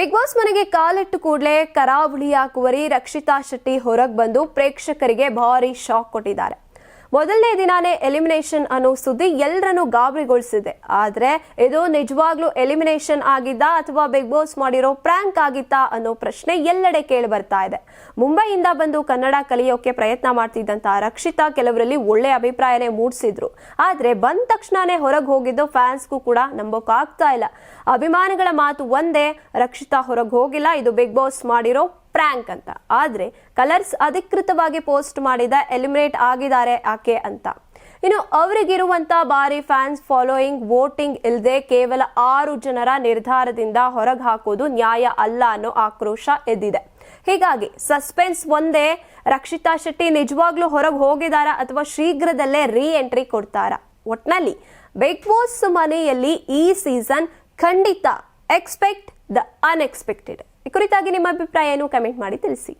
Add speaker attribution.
Speaker 1: Big boss ಮನೆಗೆ ಕಾಲಿಟ್ಟು ಕೂಡಲೇ ಕರಾವಳಿಯ ಕುವರಿ ರಕ್ಷಿತಾ ಶೆಟ್ಟಿ ಹೊರಗೆ ಬಂದು ಪ್ರೇಕ್ಷಕರಿಗೆ ಭಾರಿ ಶಾಕ್ ಕೊಟ್ಟಿದ್ದಾರೆ. ಮೊದಲನೇ ದಿನಾನೇ ಎಲಿಮಿನೇಷನ್ ಅನ್ನೋ ಸುದ್ದಿ ಎಲ್ಲರನ್ನೂ ಗಾಬರಿಗೊಳಿಸಿದೆ. ಆದ್ರೆ ಇದು ನಿಜವಾಗ್ಲೂ ಎಲಿಮಿನೇಷನ್ ಆಗಿದ್ದ ಅಥವಾ ಬಿಗ್ ಬಾಸ್ ಮಾಡಿರೋ ಪ್ರ್ಯಾಂಕ್ ಆಗಿತ್ತಾ ಅನ್ನೋ ಪ್ರಶ್ನೆ ಎಲ್ಲೆಡೆ ಕೇಳಿ ಬರ್ತಾ ಇದೆ. ಮುಂಬೈಯಿಂದ ಬಂದು ಕನ್ನಡ ಕಲಿಯೋಕೆ ಪ್ರಯತ್ನ ಮಾಡ್ತಿದ್ದಂತ ರಕ್ಷಿತಾ ಕೆಲವರಲ್ಲಿ ಒಳ್ಳೆ ಅಭಿಪ್ರಾಯನೇ ಮೂಡಿಸಿದ್ರು. ಆದ್ರೆ ಬಂದ ತಕ್ಷಣನೇ ಹೊರಗೆ ಹೋಗಿದ್ದು ಫ್ಯಾನ್ಸ್ಗೂ ಕೂಡ ನಂಬೋಕಾಗ್ತಾ ಇಲ್ಲ. ಅಭಿಮಾನಿಗಳ ಮಾತು ಒಂದೇ, ರಕ್ಷಿತಾ ಹೊರಗೆ ಹೋಗಿಲ್ಲ, ಇದು ಬಿಗ್ ಬಾಸ್ ಮಾಡಿರೋ ಪ್ರ್ಯಾಂಕ್ ಅಂತ. ಆದರೆ ಕಲರ್ಸ್ ಅಧಿಕೃತವಾಗಿ ಪೋಸ್ಟ್ ಮಾಡಿದ ಎಲಿಮಿನೇಟ್ ಆಗಿದ್ದಾರೆ ಆಕೆ ಅಂತ. ಇನ್ನು ಅವರಿಗಿರುವಂತ ಬಾರಿ ಫ್ಯಾನ್ಸ್ ಫಾಲೋಯಿಂಗ್ ವೋಟಿಂಗ್ ಇಲ್ಲದೆ ಕೇವಲ ಆರು ಜನರ ನಿರ್ಧಾರದಿಂದ ಹೊರಗೆ ಹಾಕೋದು ನ್ಯಾಯ ಅಲ್ಲ ಅನ್ನೋ ಆಕ್ರೋಶ ಎದ್ದಿದೆ. ಹೀಗಾಗಿ ಸಸ್ಪೆನ್ಸ್ ಒಂದೇ, ರಕ್ಷಿತಾ ಶೆಟ್ಟಿ ನಿಜವಾಗ್ಲೂ ಹೊರಗೆ ಹೋಗಿದಾರಾ ಅಥವಾ ಶೀಘ್ರದಲ್ಲೇ ರೀ ಎಂಟ್ರಿ ಕೊಡ್ತಾರಾ? ಒಟ್ನಲ್ಲಿ ಬಿಗ್ ಬಾಸ್ ಮನೆಯಲ್ಲಿ ಈ ಸೀಸನ್ ಖಂಡಿತ ಎಕ್ಸ್ಪೆಕ್ಟ್ ದ ಅನ್ಎಕ್ಸ್ಪೆಕ್ಟೆಡ್ ಈ ಕುರಿತಾಗಿ ನಿಮ್ಮ ಅಭಿಪ್ರಾಯ ಏನು ಕಮೆಂಟ್ ಮಾಡಿ ತಿಳಿಸಿ.